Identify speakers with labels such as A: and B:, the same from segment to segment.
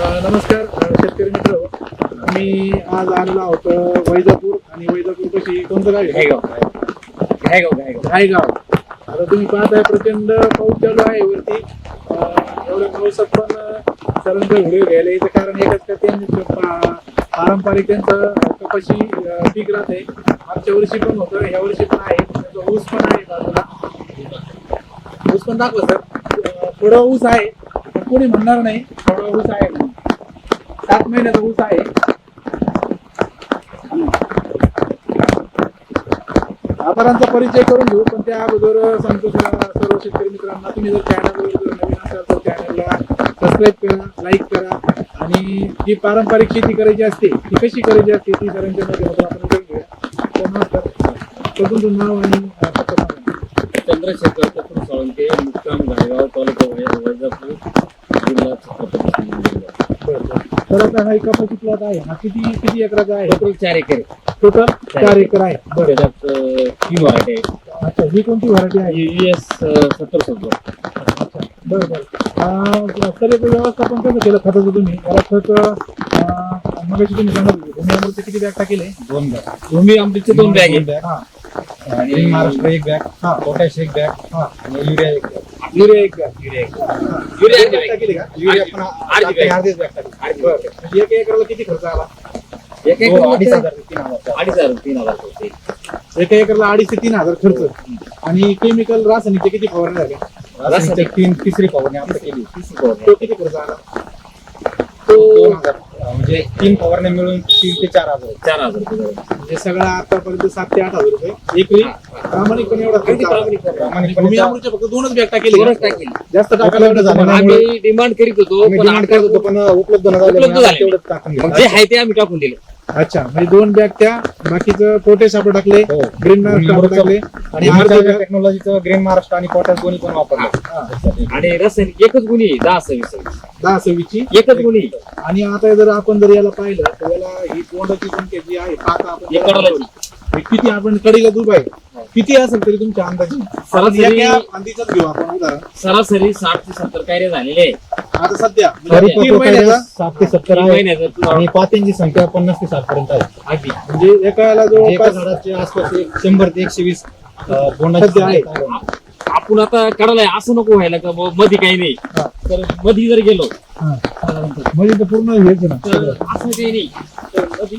A: नमस्कार शेतकरी मित्र. आम्ही आज आलेलो आहोत वैजापूर आणि वैजापूर कशी कोणतं गाव?
B: घायगाव घायगाव. घायगाव
A: घायगाव. आता तुम्ही पाहताय प्रचंड पाऊस चालू आहे वरती. एवढ्या पावसात पण सरांचं व्हिडिओ घ्यायला याचं कारण एकच का त्यांचं पा- पारंपरिक त्यांचं कपाशी पीक राहते. मागच्या वर्षी पण होतं ह्या वर्षी पण आहे. त्याचा ऊस पण आहे बाजूला. ऊस पण दाखवा सर. थोडं ऊस आहे कोणी म्हणणार नाही थोडं ऊस आहे. सात महिन्याचा ऊस आहे. व्यापारांचा परिचय करून घेऊ पण त्या अगोदर सांगतो सर्व शेतकरी मित्रांना तुम्ही जर चॅनलवर जर नवीन असाल तर चॅनलला सबस्क्राईब करा लाईक करा. आणि जी पारंपरिक शेती करायची असते ती कशी करायची असते ती सरांच्या माध्यमातून आपण करून घेऊया. तर नमस्कार. तर तुमचं नाव आणि
B: चंद्रशेखर चतुर साळुंके मुक्काम घायगाव तालुका वैजापूर.
A: आता हा एका कपाशी प्लॉट आहे हा किती किती एकराचा आहे?
B: टोटल चार एकर
A: टोटल चार एकर. आहे. बरं.
B: त्याच्यात तीन व्हरायटी आहेत
A: अच्छा ही कोणती व्हरायटी आहे?
B: यूएस सत्तर सत्तर.
A: अच्छा बरं तर याचं व्यवस्थापन कसं केलं खताचं तुम्ही? याला खत मग तुम्ही सांगत होते तुम्ही अमृतचे किती बॅग टाकेले
C: दोन बॅग.
B: भूमी आमटीचे दोन बॅग आहेत.
C: बॅग
A: हा.
C: आणि महाराष्ट्र एक बॅग
A: हा.
C: पोटॅश एक बॅग
A: हा.
C: आणि युरिया एक बॅग.
A: युरिया एक बॅग
B: युरिया एक.
A: हा.
B: युरिया. एक
A: बॅग टाकेले का?
C: युरिया पण
B: अर्धी
C: टाकते,
B: बॅग.
C: अर्धीच बॅग टाकते.
A: बरं म्हणजे एक एकराला किती खर्च आला?
B: एक एकर
C: अडीच हजार ते तीन हजार.
B: अडीच हजार तीन हजार होते.
A: एका एकरला अडीच ते तीन हजार खर्च. आणि केमिकल रासायनिकचे किती फवारणी झाले?
C: रासायनिकचे तीन तिसरी फवारणी आपण केली.
A: तो किती खर्च आला?
C: दोन हजार अं, म्हणजे तीन फवारण्या मिळून तीन ते चार हजार
B: चार हजार रुपये झाले.
A: म्हणजे सगळा आतापर्यंत सात ते आठ हजार रुपये एकरी प्रामाणिकपणे एवढा खर्च आला. फक्त दोनच बॅग टाकेले
B: दोनच टाकेले.
A: जास्त टाकायला एवढं झालं नाही.
B: आम्ही डिमांड करीत होतो
C: आम्ही
B: पण
C: करत होतो पण उपलब्ध न झाले
B: उपलब्ध
C: म्हणून
B: झाले.
C: तेवढंच टाकून
B: मग. जे आहे ते आम्ही टाकून दिले
A: अच्छा म्हणजे दोन बॅग त्या बाकीचं पोटेस आपण टाकले
C: हो.
A: ग्रीन आपण
C: अमृतचं-
A: टाकले आणि
C: भूमीच्या
A: अर्धे बॅग
C: टेक्नॉलॉजीचं ग्रीन महाराष्ट्र आणि पोटॅश दोन्ही पण वापरलं
B: आणि रासायनिक एकच गुणी आहे, दहा सव्वीस सव्वीस.
A: दहा सव्वीची
B: एकच गुणी
A: आणि आता जर आपण जर याला पाहिलं तर याला ही बोंडाची संख्या जी आहे पाता आपण. हे किती आपण कडीला दूध आहे किती असेल तरी तुमच्या अंदाजे
B: सरासरी-
A: आपण एका फांदीचंच घेऊ आपण उदाहरण
B: सरासरी साठ ते सत्तर कार्य झालेले आहे.
A: आता सध्या म्हणजे
C: परिपक्व
A: महिन्याचा
C: सात ते सत्तर
B: तीन
C: आहे
B: महिन्याचं
C: आणि पात्यांची संख्या पन्नास ते साठ पर्यंत आहे
B: अगदी
A: म्हणजे एका याला
C: एका
A: जवळपास
C: झाडाचे आसपास एक शंभर ते एकशे वीस अं, बोंडाची
A: सध्या आहे.
C: संख्या आहे.
B: आपण आता काढायला असं नको व्हायला का बुवा मध्ये काही नाही
A: हा.
B: तर मध्ये जर गेलो
A: हा. म्हणजे ते पूर्ण हेच ना
B: तर असं काही नाही तर मध्ये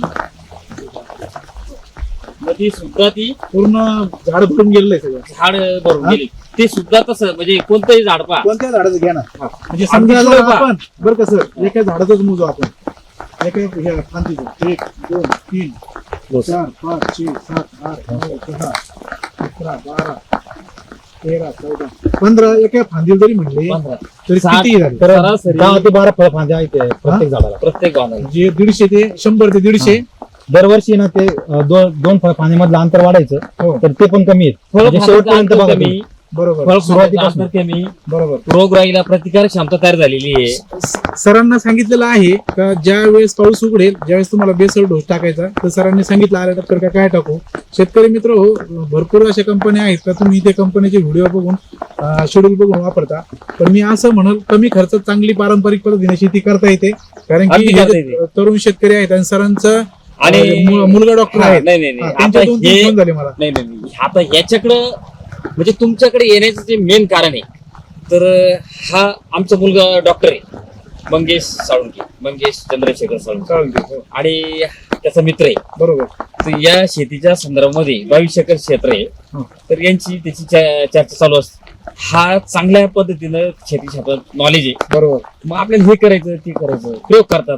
B: मध्ये सुद्धा ती
A: पूर्ण झाड भरून गेलेलं आहे सगळं
B: झाड भरून? गेली ते सुद्धा तसं म्हणजे कोणतंही झाड पहा
A: कोणत्या झाडाचं घ्या ना. म्हणजे समजा जर
B: पुढे पहा.
A: आपण बरं का सर एका झाडाचंच मोजू आपण एका ह्या फांदीचं एक दोन तीन चार पाच छे सात आठ नऊ दहा अकरा बारा तेरा चौदा पंधरा एका फांदीला जरी म्हणले
B: पंधरा.
A: तरी. किती झाले
C: तर
B: सरासरी-
C: दहा ते बारा फळ फांद्या आहेत ते प्रत्येक झाडाला
B: प्रत्येक बांधाला
A: म्हणजे दीडशे ते शंभर ते दीडशे
C: दरवर्षी ना ते अं, दोन दोन फळ फांद्यामधलं अंतर वाढायचं
A: हो.
C: तर ते पण कमी आहेत.
B: फळ
C: म्हणजे शेवटपर्यंत बघा
B: कमी.
C: तुम्ही.
A: बरोबर.
B: फळ
C: सुरुवातीपासून.
B: कमी.
A: बरोबर.
B: रोगराईला प्रतिकार क्षमता तयार झालेली आहे.
A: सरांना सांगितलेलं आहे का ज्या वेळेस पाऊस उघडेल ज्यावेळेस तुम्हाला बेसळ डोस टाकायचा तर सरांनी सांगितलं आल्यानंतर का काय टाकू? शेतकरी मित्र हो भरपूर अशा कंपन्या आहेत का तुम्ही ते कंपनीचे व्हिडिओ बघून शेड्यूल बघून वापरता. पण मी असं म्हणल कमी खर्चात चांगली पारंपरिक पद्धतीने शेती करता येते. कारण
B: अगदी
A: की हे. तरुण शेतकरी आहेत आणि सरांचं
B: आणि-
A: मु- मुलगा डॉक्टर
B: हा,
A: आहे
B: नाही नाही. नाही. आता
A: दोन तीन
B: हे-
A: फोन झाले मला.
B: नाही नाही नाही. आता याच्याकडं म्हणजे तुमच्याकडे येण्याचं जे मेन कारण आहे तर हा आमचा मुलगा डॉक्टर आहे. मंगेश साळुंके. मंगेश चंद्रशेखर साळुंके.
A: हो.
B: आणि त्याचा मित्र आहे.
A: बरोबर.
B: तर या शेतीच्या संदर्भामध्ये बावीस एकर क्षेत्र आहे.
A: हो.
B: तर यांची त्याची च- चर्चा चालू असते. हा चांगल्या पद्धतीनं शेती क्षेत्रात नॉलेज आहे.
A: बरोबर.
B: मग आपल्याला हे करायचं ते करायचं. प्रयोग करतात.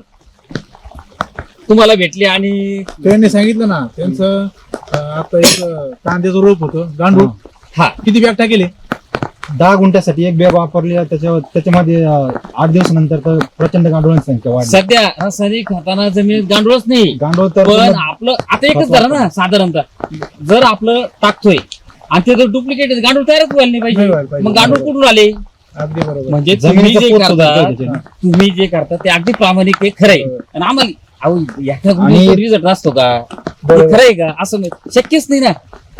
B: तुम्हाला भेटले आणि
A: त्यांनी सांगितलं ना त्यांचं अं, आता एक अं, कांद्याचं रोप होतं गांडूळ.
B: हा.
A: किती बॅग टाकेले
C: दहा गुंठ्यासाठी एक बॅग वापरली त्याच्या त्याच्यामध्ये अं, आठ दिवसानंतर तर प्रचंड गांडुळांची संख्या वाढली.
B: सध्या रासायनिक खताना जमिनीत गांडूळच नाही.
C: गांडूळ तर
B: पण आपलं आता एकच धरा ना साधारणतः. जर आपलं टाकतोय आणि ते जर डुप्लिकेट गांडूळ तयारच व्हायला नाही
A: नाही व्हायला
B: पाहिजे
A: पाहिजे.
B: मग गांडूळ कुठून आले?
A: अगदी बरोबर.
B: म्हणजे तुम्ही
C: जमिनीचा
B: जे
C: पोत
B: करता
C: त्याच्याने.
B: तुम्ही जे करता ते अगदी प्रामाणिक आहे खरंय
A: हो.
B: आणि आम्हाला अहो एका
C: आणि-
B: रिझल्ट असतो का?
A: बरोबर.
B: खरंय का? असं नाही. शक्यच नाही ना.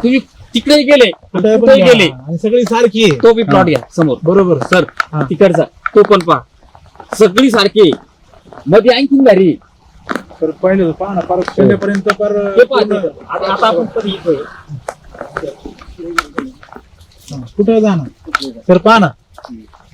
B: तुम्ही तिकडे गेले
A: कुठे पण
B: कुठेही
A: घ्या.
B: गेले
A: आणि सगळी सारखी आहे.
B: तो बी प्लॉट घ्या समोर.
A: बरोबर.
B: सर
A: हा.
B: तिकडचा तो पण पहा. सगळी सारखी आहे. मध्ये आणखीन भारी
A: तर पहिले पहा ना परत शेंड्यापर्यंत पर
B: हे. पहा. आता आता आपण पण येतोय.
A: कुठं जाणार? तर पहा ना.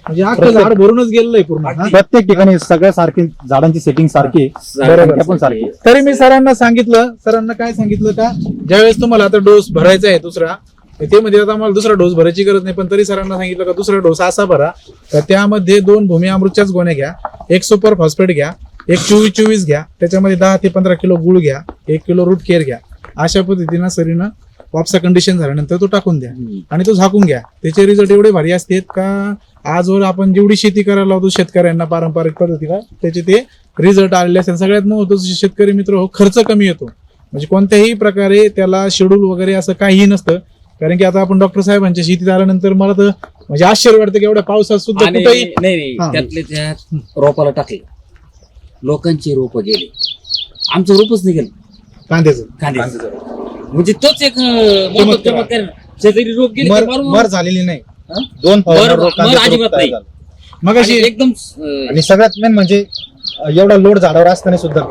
A: म्हणजे अख्खं झाड भरूनच गेलेलं आहे पूर्ण हा?
C: प्रत्येक ठिकाणी सगळ्या सारखी झाडांची सेटिंग सारखी आहे. संख्या पण सारखी आहे.
A: तरी मी सरांना सांगितलं सरांना काय सांगितलं का ज्यावेळेस तुम्हाला आता डोस भरायचा आहे दुसरा ते म्हणजे आता आम्हाला दुसरा डोस भरायची गरज नाही पण तरी सरांना सांगितलं का दुसरा डोस असा भरा तर त्यामध्ये दोन भूमी अमृतच्याच गोण्या घ्या एक सुपर फॉस्फेट घ्या एक चोवीस चोवीस घ्या त्याच्यामध्ये दहा ते पंधरा किलो गुळ घ्या एक किलो रूट केअर घ्या अशा पद्धतीनं सरीनं वापसा कंडिशन झाल्यानंतर तो टाकून द्या आणि तो झाकून घ्या त्याचे रिझल्ट एवढे भारी असतात का आजवर आपण जेवढी शेती करायला लावतो शेतकऱ्यांना पारंपरिक पद्धतीला त्याचे ते रिझल्ट आलेले असतात. सगळ्यात महत्वाचं शेतकरी मित्र हो खर्च कमी येतो. म्हणजे कोणत्याही प्रकारे त्याला शेड्यूल वगैरे असं काहीही नसतं. कारण की आता आपण डॉक्टर साहेबांच्या शेतीत आल्यानंतर मला तर म्हणजे आश्चर्य वाटतं की एवढ्या पावसात सुद्धा
B: आणि
A: कुठेही
B: नाही नाही
A: हा.
B: त्यातले त्यात रोपाला टाकले. लोकांचे रोप गेले. आमचं रोपच नाही गेलं
A: कांद्याचं.
B: कांद्याचं म्हणजे तोच एक अं, मोठा
A: चमत्कार.
B: चमत्कार. शेजारी रोप गेले
C: मर
B: ते मारून-
C: मर झालेली नाही? दोन फवारण्या
B: अजिबात
C: तयार
B: नाही.
A: मग
B: आणि एकदम अं,
C: आणि सगळ्यात मेन म्हणजे अं, एवढा लोड झाडावर असताना सुद्धा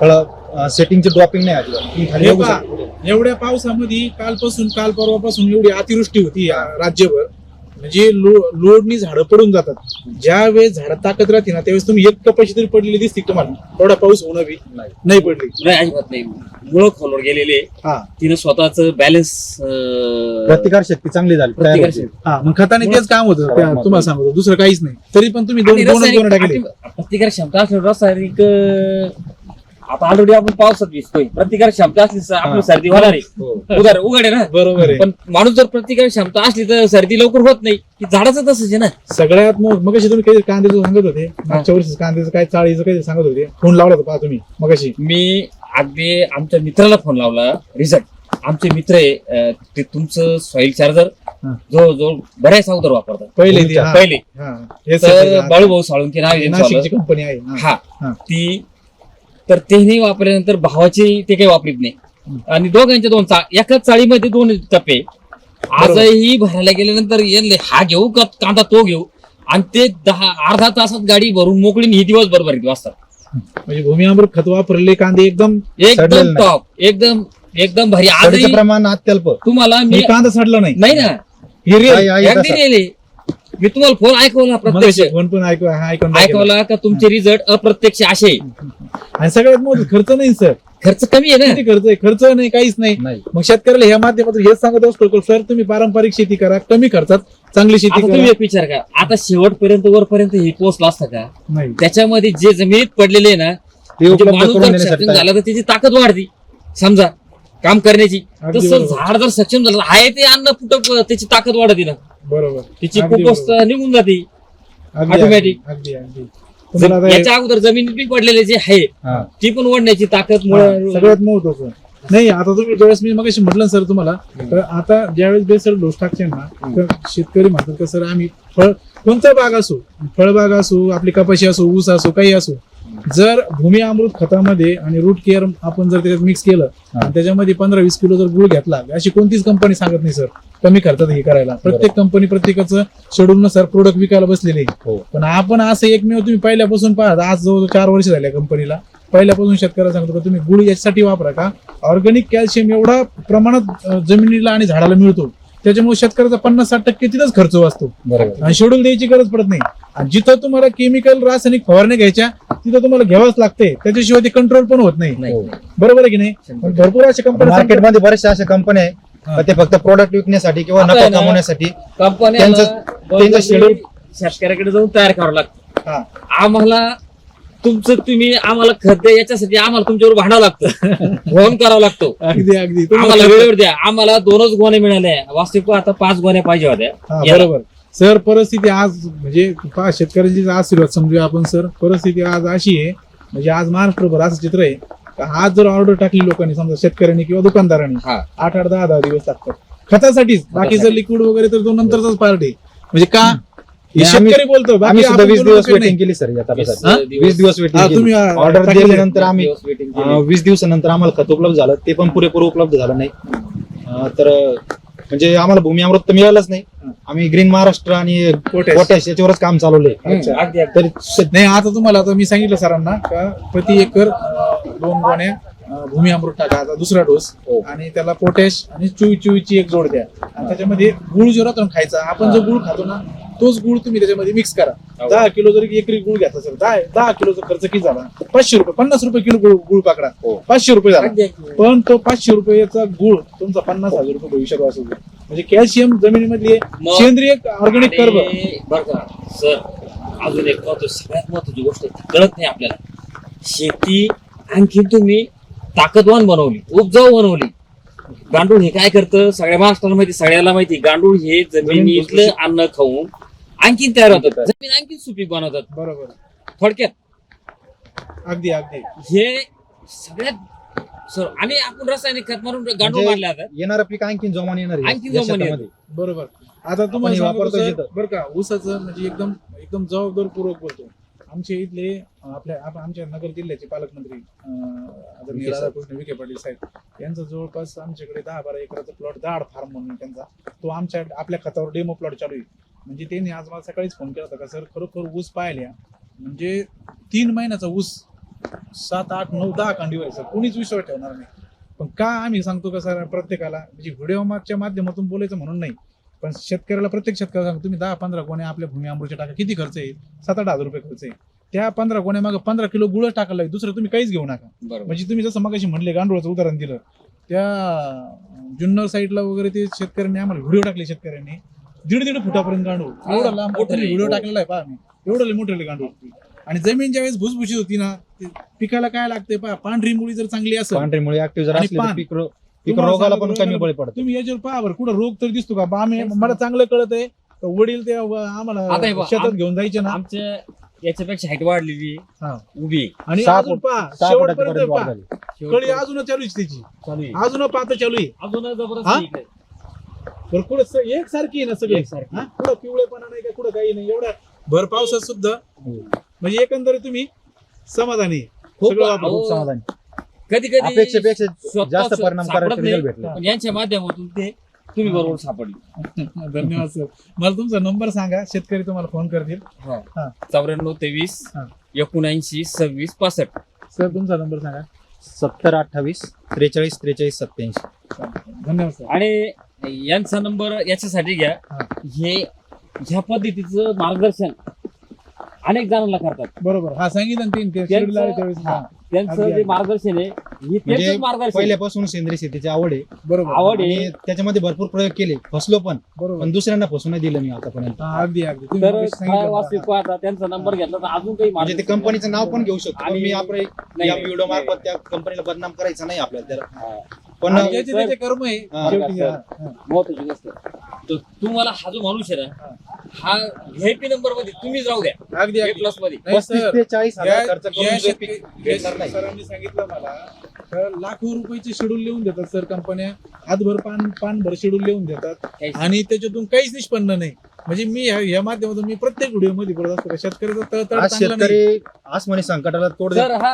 C: फळ सेटिंगची ड्रॉपिंग नाही आली तुम्ही खाली
A: हे
C: बघू
A: पहा,
C: शकता.
A: एवढ्या पावसामध्ये कालपासून काल परवापासून एवढी अतिवृष्टी होती या राज्यभर म्हणजे लो- लोडनी झाडं पडून जातात. ज्या वेळेस झाडं ताकद राहते ना त्यावेळेस तुम्ही एक कपाशी तरी पडलेली दिसते तुम्हाला? थोडा पाऊस होणं बी
C: नाही.
A: नाही पडली.
B: नाही अजिबात नाही. मुळ खोलवर गेलेले
A: हा.
B: तिने स्वतःच बॅलन्स
C: प्रतिकार शक्ती चांगली झाली.
B: प्रतिकार.
A: हा मग खताने तेच काम होतं. त्या- तुम्हाला सांगतो दुसरं काहीच नाही. तरी पण तुम्ही दोन दोनच दोन टाकले
B: प्रतिकार क्षमता असल्यावर रासायनिक अं, आता ऑलरेडी आपण पावसात भिजतोय प्रतिकार क्षमता असली तर आपली सर्दी होणार आहे.
C: हो.
B: उगार उघड आहे ना?
A: बरोबर आहे.
B: पण माणूस जर प्रतिकार क्षमता असली तर सर्दी लवकर होत नाही. की झाडाचं तसंच आहे ना?
A: सगळ्यात मग मग तुम्ही काही कांद्याचं सांगत होते. मागच्या वर्षी कांद्याचं काय चाळीचं काही सांगत होते. फोन लावला होता पहा तुम्ही मग
B: मी अगदी आमच्या मित्राला फोन लावला रिझल्ट. आमचे मित्र आहे अं, ते तुमचं सॉइल चार्जर
A: हा.
B: जवळजवळ बऱ्याच अगोदर वापरतात.
A: पहिले ती हा.
B: पहिले.
A: हा. हे
B: तर
A: सगळं-
B: बाळूभाऊ साळुंके नाव आहे त्यांचं
A: नाशिकची
B: वालं.
A: कंपनी आहे. हा.
B: हा.
A: हा.
B: ती तर तेही वापरल्यानंतर भावाचे ते काही वापरीत नाही. आणि दोघांच्या दोन चा एकाच चाळीमध्ये दोन टप्पे. आजही भरायला गेल्यानंतर यांले हा घेऊ का कांदा तो घेऊ? आणि ते दहा अर्धा तासात गाडी भरून मोकळी ही दिवसभर भरीत वाजतात
A: म्हणजे भूमी अमृत खत वापरले कांदे एकदम
B: एकदम. टॉप एकदम एकदम भारी. आजही
C: प्रमाण अत्यल्प.
B: तुम्हाला मी
A: कांदा सडला नाही.
B: नाही ना. मी तुम्हाला फोन ऐकवला प्रत्यक्ष.
A: फोन पण ऐकू हा, ऐकून.
B: ऐकवला का तुमचे रिझल्ट अप्रत्यक्ष असे? आहे.
A: आणि सगळ्यात मोठं खर्च नाही सर
B: खर्च कमी आहे ना?
A: किती खर्च आहे? खर्च नाही काहीच नाही. मग शेतकऱ्याला ह्या माध्यमातून हेच सांगत असतो की सर तुम्ही पारंपरिक शेती करा कमी खर्चात चांगली शेती
B: तुम्ही
A: करा.
B: एक विचार करा. आता शेवटपर्यंत वरपर्यंत हे पोहोचला असतं का?
A: नाही.
B: त्याच्यामध्ये जे जमिनीत पडलेले आहे ना
C: ते
B: म्हणजे
C: उपलब्ध
B: माणूस
C: करून
B: जर
C: देण्यासाठी
B: सक्षम झाला तर त्याची ताकद वाढती. समजा काम करण्याची.
A: अगदी
B: तसं
A: बरोबर.
B: झाड जर सक्षम झालं आहे ते अन्न फुटक त्याची ताकद वाढते ना
A: बरोबर.
B: त्याची
A: अगदी
B: खूप निघून जाते.
A: अगदी,
B: automatic.
A: अगदी अगदी. तुम्हाला
B: जर
A: आता हे-
B: याच्या अगोदर जमिनीत बी पडलेले जे आहे
C: हा.
B: ती पण ओढण्याची ताकद
A: हा,
B: मुळे
A: सगळ्यात महत्वाचं. नाही आता तुम्ही ज्यावेळेस मी मग म्हटलं सर तुम्हाला तर आता ज्यावेळेस बेसर डोस टाकचे ना तर शेतकरी म्हणतात का सर आम्ही फळ कोणता बाग असो फळबाग असो आपली कपाशी असो ऊस असो काही असो जर भूमी अमृत खतामध्ये आणि रूट केअर आपण जर त्याच्यात मिक्स केलं आणि त्याच्यामध्ये पंधरा वीस किलो जर गुळ घेतला अशी कोणतीच कंपनी सांगत नाही सर कमी खर्चात हे करायला. प्रत्येक कंपनी प्रत्येकाचं शेड्यूल नुसार प्रोडक्ट विकायला बसलेले.
C: हो.
A: पण आपण असं एकमेव तुम्ही पहिल्यापासून पाहता आज जवळ चार वर्ष झाल्या कंपनीला पहिल्यापासून शेतकऱ्याला सांगतो का तुम्ही गुळ याच्यासाठी वापरा का? ऑर्गॅनिक कॅल्शियम एवढा प्रमाणात जमिनीला आणि झाडाला मिळतो. त्याच्यामुळे शेतकऱ्याचा पन्नास साठ टक्के तिथंच खर्च वाचतो.
C: बरोबर.
A: आणि शेड्यूल द्यायची गरज पडत नाही. आणि जिथं तुम्हाला केमिकल रासायनिक फवारणी घ्यायच्या तिथं तुम्हाला घ्यावंच लागते. त्याच्याशिवाय ते कंट्रोल पण होत नाही.
B: नाही.
A: बरोबर आहे की नाही? पण भरपूर अशा कंपन्या
C: मार्केटमध्ये बऱ्याचशा अशा कंपन्या आहे. का ते फक्त प्रोडक्ट विकण्यासाठी किंवा
B: आता
C: नफा
B: ना,
C: कमवण्यासाठी
B: कंपन्या
C: त्यांचं- त्यांचं schedule-
B: शेतकऱ्याकडे जाऊन तयार करावं लागतं.
A: हा.
B: आम्हाला तुमचं तुम्ही आम्हाला खत द्या याच्यासाठी आम्हाला तुमच्यावर भांडावं लागतं. फोन करावा लागतो.
A: अगदी अगदी.
B: आम्हाला वेळेवर द्या. आम्हाला दोनच गोण्या मिळाल्या. वास्तविक आता पाच गोण्या पाहिजे होत्या. याला.
A: बरोबर. सर परिस्थिती आज म्हणजे पहा शेतकऱ्यांची आशीर्वाद समजूया आपण सर. परिस्थिती आज अशी आहे म्हणजे आज महाराष्ट्रभर असं चित्र आहे का आज जर ऑर्डर टाकली लोकांनी समजा शेतकऱ्यांनी किंवा दुकानदारांनी
B: हा.
A: आठ आठ दहा दहा दिवस लागतात. खतासाठीच. बाकीचं
B: खतासाठी.
A: लिक्विड वगैरे तर तो नंतरचाच पार्ट आहे. म्हणजे का? हे
C: नाही, आम्ही-
A: शेतकरी बोलतो बाकी
C: आम्ही सुद्धा
A: आपण
C: वीस
A: बोलू
C: दिवस वेटिंग
A: नाही.
C: केली सर या
B: वीस दिवस-
C: वीस दिवस
A: हा,
C: वेटिंग
A: तुम्ही,
C: ऑर्डर दिल्यानंतर आम्ही. अं, वीस दिवसानंतर आम्हाला खत उपलब्ध झालं ते पण पुरेपूर उपलब्ध झालं नाही अं, तर म्हणजे आम्हाला भूमी अमृत तर मिळालंच नाही. आम्ही ग्रीन महाराष्ट्र आणि
A: पोटॅश.
C: पोटॅश याच्यावरच काम चालवलंय
A: अच्छा.
B: अगदी अगदी
C: तरी
A: नाही आता तुम्हाला आता मी सांगितलं सरांना का प्रति एकर अं, दोन गोण्या अं, भूमी अमृत टाका आता दुसरा डोस
C: हो.
A: आणि त्याला पोटॅश आणि चुई चुईची एक जोड द्या आणि त्याच्यामध्ये गुळ जो राहतो ना खायचा आपण जो गुळ खातो ना तोच गुळ तुम्ही त्याच्यामध्ये मिक्स करा.
B: हो.
A: दहा किलो जरी एकरी गुळ घ्यायचा असेल दहा दहा किलोचा खर्च किती झाला? पाचशे रुपये पन्नास रुपये किलो गुळ गुळ पाकडा.
C: हो.
A: पाचशे रुपये झाला. पण तो पाचशे रुपयाचा गुळ तुमचा पन्नास हजार रुपये भविष्यात वाचवतो म्हणजे कॅल्शियम जमिनीमधली
B: मग-
A: सेंद्रिय ऑर्गॅनिक कर्ब.
B: बरं का सर अजून एक महत्त्व सगळ्यात महत्वाची गोष्ट कळत नाही आपल्याला. शेती आणखी तुम्ही ताकदवान बनवली उपजाऊ बनवली. गांडूळ हे काय करतं? सगळ्या महाराष्ट्राला माहिती सगळ्याला माहिती. गांडूळ हे जमिनीतलं अन्न खाऊन आणखीन तयार होतात. जमीन आणखीन सुपीक बनवतात.
A: बरोबर.
B: थोडक्यात.
A: अगदी अगदी.
B: हे सगळ्यात सर आणि आपण रासायनिक खत मारून गांडूळ
C: म्हणजे
B: मारले
C: येणारं पीक आणखीन जोमान येणार आहे
B: आणखीन
C: या
B: जोमाने
C: शेतामध्ये.
A: बरोबर. आता
C: आपण
A: तुम्हाला सांगतो
C: वापरतो
A: सर. बरं का ऊसाचं म्हणजे एकदम एकदम जबाबदार पूर्वक बोलतो. आमचे इथले अं, आपल्या आप- आमच्या नगर जिल्ह्याचे पालकमंत्री अं, आदरणीय
C: विखे साहेब.
A: राधाकृष्ण विखे पाटील साहेब यांचा जवळपास आमच्याकडे दहा बारा एकराचा प्लॉट दाड फार्म म्हणून त्यांचा. तो आमच्या आपल्या खतावर डेमो प्लॉट चालू आहे. म्हणजे त्यांनी आज मला सकाळीच फोन केला होता का सर खरोखर ऊस पाहिल्या. म्हणजे तीन महिन्याचा ऊस सात आठ नऊ दहा कांडी व्हायचं. कोणीच विश्वास ठेवणार नाही. पण का आम्ही सांगतो का सर प्रत्येकाला म्हणजे व्हिडिओ मागच्या माध्यमातून बोलायचं म्हणून नाही पण शेतकऱ्याला प्रत्येक शेतकऱ्याला सांगतो तुम्ही दहा पंधरा कोण्या आपल्या भूमी अमृतच्या टाका. किती खर्च येईल? सात आठ हजार रुपये खर्च येईल. त्या पंधरा कोण्या मागे पंधरा किलो गुळ टाकायला लागेल दुसरं तुम्ही काहीच घेऊ नका. म्हणजे तुम्ही जसं मगाशी म्हणले गांडूळाचं उदाहरण दिलं. त्या जुन्नर साईडला वगैरे ते शेतकऱ्यांनी आम्हाला व्हिडिओ टाकले शेतकऱ्यांनी. दीड दीड फुटापर्यंत गांडूळ.
B: हा,
A: एवढा लांब. व्हिडिओ टाकलेला आहे पहा मी. एवढं मोठे गांडूळ. आणि जमीन ज्यावेळेस भुसभुशीत होती ना ते पिकाला काय लागते पहा? पांढरी मुळी जर चांगली असेल
C: पांढरीमुळे ऍक्टिव्ह जर
A: आणि
C: असले तर
A: पान.
C: पीक रो- पीक
A: तुम्हाला
C: रोगाला
A: सांगतो,
C: पण कमी बळी पडतो
A: तुम्ही याच्यावर पहा बरं कुठं रोग तर दिसतो का? बामे मला चांगलं कळत आहे वडील ते व- आम्हाला
B: आता हे
A: शेतात
B: आम-
A: घेऊन जायचे ना.
B: आमच्या याच्यापेक्षा हाईट वाढलेली
A: हा.
B: उभी आहे.
A: आणि
C: सहा
A: अजून
C: फूट-
A: पहा
C: सहा
A: शेवटपर्यंत
C: वाढ
A: पहा.
C: झाली
A: कळी अजून चालू आहे त्याची
B: चालू आहे.
A: अजून पाहता चालू आहे.
B: अजून जबरदस्त
A: हा?
B: आहे. इकडे.
A: बरं कुठं स- एक सारखी आहे ना सगळे
B: एकसारखी.
A: हा? कुठं पिवळेपणा नाही का कुठं काही नाही एवढ्या भर पावसात सुद्धा
C: हो.
A: म्हणजे एकंदरीत तुम्ही समाधानी आहे.
B: खूप
A: सगळं वापरून.
B: अहो,
C: खूप समाधानी
B: कधी कधी
C: अपेक्षेपेक्षा जास्त. भेटले
B: पण यांच्या माध्यमातून ते तुम्ही बरोबर सापडले
A: धन्यवाद सर मला तुमचा नंबर सांगा शेतकरी तुम्हाला फोन करतील हा.
B: चौऱ्याण्णव तेवीस
A: हा.
B: एकोणऐंशी सव्वीस पासष्ट
A: सर तुमचा नंबर सांगा
C: सत्तर अठ्ठावीस त्रेचाळीस त्रेचाळीस सत्याऐंशी.
A: धन्यवाद सर
B: आणि यांचा नंबर याच्यासाठी घ्या
A: हा.
B: ह्या पद्धतीचं मार्गदर्शन अनेक जणांना करतात
A: बरोबर हा सांगितलं ना तीन ते
B: त्यांचं-
A: शिर्डीला आले त्यावेळेस
B: हा. त्यांचं
A: अगदी,
B: जे
A: अगदी.
B: मार्गदर्शन आहे हे
C: म्हणजे
B: त्यांचंच मार्गदर्शन आहे.
C: पहिल्यापासून सेंद्रिय शेतीची आवड आहे
A: बरोबर
B: आवड आहे.
C: आणि त्याच्यामध्ये भरपूर प्रयोग केले फसलो पण
A: बरोबर
C: पण दुसऱ्यांना फसू नाही दिलं मी आतापर्यंत
A: हा, अगदी अगदी तुम्ही
B: तर
A: मगाशी
B: काय
A: सांगितलं
B: वास्तविक
A: ना.
B: पाहता त्यांचा नंबर घेतला तर अजून काही
C: म्हणजे ते
B: मार्गदर्शन-
C: कंपनीचं नाव पण घेऊ शकतो पण
B: आणि-
C: मी
B: नाही,
C: या
B: नाही,
C: व्हिडिओ. मार्फत त्या कंपनीला बदनाम करायचं नाही आपल्याला त्याला
B: हा.
C: पण
A: आणि ज्याचे त्याचे कर्म आहे
C: हा,
A: शेवटी
B: सर.
A: हा, हा.
B: महत्वाची गोष्ट तर तुम्हाला हा जो माणूस आहे ना हा व्हीआयपी नंबरमध्ये तुम्हीच राहू द्या
A: अगदी
B: प्लसमध्ये
A: नाही,
C: पस्तीस
A: सर.
C: ते चाळीस हजार
A: या-
C: खर्च
A: या
C: करून जे
A: शेतकरी-
C: पीक
A: या
C: भेटणार नाही
A: सरांनी सांगितलं मला तर लाखो रुपयाचे शेड्यूल लिहून देतात सर कंपन्या हातभर पान पानभर शेड्यूल लिहून देतात
B: काहीच
A: आणि त्याच्यातून काहीच निष्पन्न नाही म्हणजे मी ह्या- या माध्यमातून मी प्रत्येक व्हिडिओमध्ये बोलत असतो का शेतकऱ्याचा तळतळ
C: आज
A: चांगला नाही
C: शेतकरी आज म्हणे संकटाला तोड
B: सर हा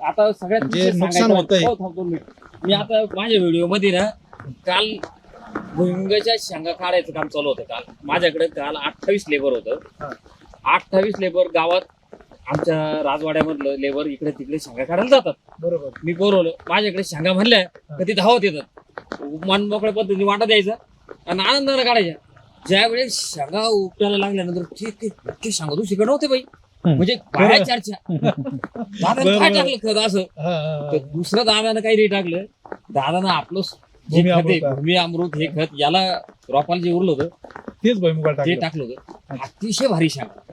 B: आता सगळ्यात
C: म्हणजे
B: विशेष
C: नुकसान
B: सांगायचं
C: होतंय.
B: हो, थांब दोन मिनिट. मी आता माझ्या व्हिडिओमध्ये ना काल भुईमुगाच्या शेंगा काढायचं काम चालू होतं काल. माझ्याकडे काल अठ्ठावीस लेबर होतं. अठ्ठावीस लेबर गावात आमच्या राजवाड्यामधलं लेबर इकडे तिकडे शेंगा काढायला जातात.
A: बरोबर.
B: मी बोलवलं माझ्याकडे शेंगा म्हणल्या तर ते धावत येतात. मन मोकळ्या पद्धतीने वाटा द्यायचा आणि आनंदाने काढायच्या. ज्यावेळेस शेंगा उपटायला लागल्यानंतर ते ते शेंगा तू शिकत नव्हते बाई. म्हणजे बाहेर चर्चा. दादानं काय. टाकलं खत असं. तर दुसरं दादानं काही नाही टाकलं. दादानं आपलं जे
A: भूमी
B: खत आहे,
A: अमृत.
B: भूमी अमृत हे खत याला रोपाला जे उरलं होतं
A: तेच भैमुगाल
B: ते
A: टाकलं.
B: टाकलं होतं. अतिशय भारी शेंगा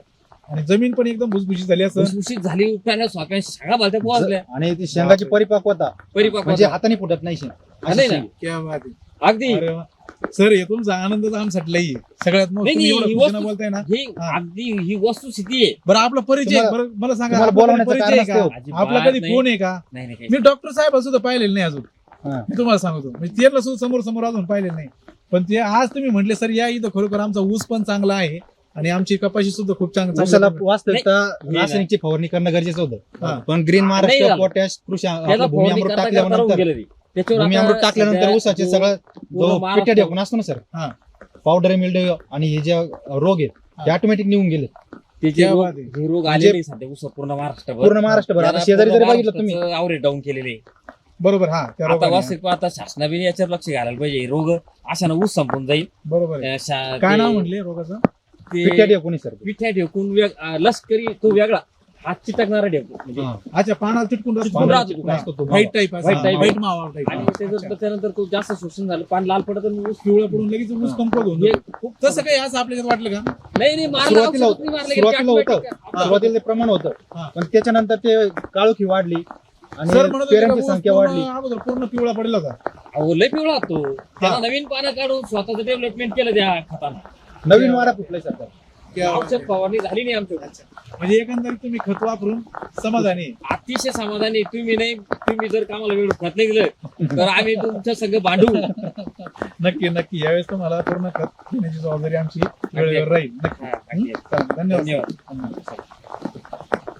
A: आणि जमीन पण एकदम भुसभुशीत झाली असं?
B: भुसभुशीत झाली उपटायला स्वाप्या शेंगा भलत्या पोहोचल्या.
C: आणि ती शेंगाची परिपक्वता
B: परिपक्व
C: म्हणजे
B: होता.
C: हाताने फुटत नाही शेंग. अशी
B: नाही. ना
C: शेंग.
A: क्या बात आहे.
B: अगदी.
A: अरे वा. सर हे तुमचा आनंदच आमसाठी लई आहे. सगळ्यात मग
B: नाही,
A: तुम्ही
B: नाही,
A: एवढं
B: ही
A: खुशीनं
B: वस्तू-
A: बोलताय ना
B: ही
A: हा.
B: अगदी ही वस्तुस्थिती आहे
A: बरं आपला परिचय
C: तुम्हाला-
A: बरं मला सांगा
C: तुम्हाला
A: आपला
C: बोलावण्याचं
A: परिचय आहे का
C: असते.
A: आपला कधी
B: नाही.
A: फोन आहे का
B: नाही नाही काही
A: मी डॉक्टर साहेब सुद्धा पाहिलेलं नाही अजून
C: हा.
A: मी तुम्हाला सांगतो म्हणजे त्याला सुद्धा समोर समोर अजून पाहिलेलं नाही पण ते आज तुम्ही म्हटले सर या इथं खरोखर आमचा ऊस पण चांगला आहे आणि आमची कपाशी सुद्धा खूप चांग- चांगली
C: वास्तविकता
B: नाही.
C: रासायनिकची फवरणी करणं गरजेचं
A: हा.
C: होतं पण ग्रीन
B: नाही
C: महाराष्ट्र
B: झालं.
C: पोटॅश कृषी
B: त्याला
C: आपलं भूमी
B: फवारणी
C: अमृत
B: करता करता राहून
C: टाकल्यानंतर
B: गेलं ते.
C: भूमी अमृत टाकल्यानंतर ऊसाचे सगळं जो
B: महाराष्ट्र-
C: पिट्या ढेकून असतो ना सर
A: हा
C: पावडर मिल्ड आणि हे जे रोग आहेत ते ऑटोमॅटिक निघून गेले
B: ते रोग. हे सध्या ऊस पूर्ण महाराष्ट्रभर.
C: पूर्ण महाराष्ट्रभर. आता शेजारी जरी बघितलं तुम्ही.
B: आवरेज डाऊन केलेले.
A: बरोबर हा त्या
B: आता
A: रोगाने.
B: वास्तविक आता शासनाने याच्यावर लक्ष घालायला पाहिजे. हे रोग अशानं ऊस संपून जाईल.
A: बरोबर आहे.
B: अं, शा-
A: काय
B: ते-
A: नाव म्हटले रोगाचं?
B: ते
C: पिट्या ढेकून सर
B: पिठ्या ढेकून वेग अं, लष्करी तो वेगळा. हात चिटकणारा म्हणजे
C: हा.
A: अच्छा पानाला चिटकून राहतो.
B: चिटकून राहतो.
C: असतो तो
A: व्हाईट टाईप असं.
B: White type.
A: व्हाईट मावा टाईप.
B: आणि त्याच्यात
A: अच्छा.
B: त्याच्यानंतर तो जास्त शोषण झालं पान लाल पडत आणि ऊस
A: पिवळं पडून लगेच ऊस. कमकुवत होऊन
B: हे. खूप
A: तसं काही असं आपल्याला वाटलं का
B: नाही नाही मारलं
C: सुरुवातीला
B: औषध नाही मारलं,
C: सुरुवातीला
B: ते
C: होतं
B: automatic-
C: सुरुवातीला ते प्रमाण होतं
A: हा.
C: पण त्याच्यानंतर ते काळोखी वाढली आणि
A: सर म्हणत होते का
C: पेरांची
A: ऊस
C: संख्या
A: पूर्ण
C: वाढली
A: अगोदर पूर्ण पिवळा पडला होता
B: अहो लय पिवळा तो त्याला नवीन पानं काढून स्वतःचं डेव्हलपमेंट केलं त्या खतानं
C: नवीन वारा फुटलाय सरकार
B: औषध फवारणी झाली नाही आमच्या
A: म्हणजे एकंदरीत तुम्ही खत वापरून समाधानी आहे.
B: अतिशय समाधानी तुम्ही नाही तुम्ही जर कामाला वेळ खत नाही गेलं तर आम्ही तुमच्या संघ भांडू.
A: नक्की नक्की. यावेळेस तुम्हाला पूर्ण खत देण्याची जबाबदारी आमची वेळेवर राहील. नक्की.
B: हा, नक्की.
A: चालेल. धन्यवाद.
B: धन्यवाद.
A: धन्यवाद.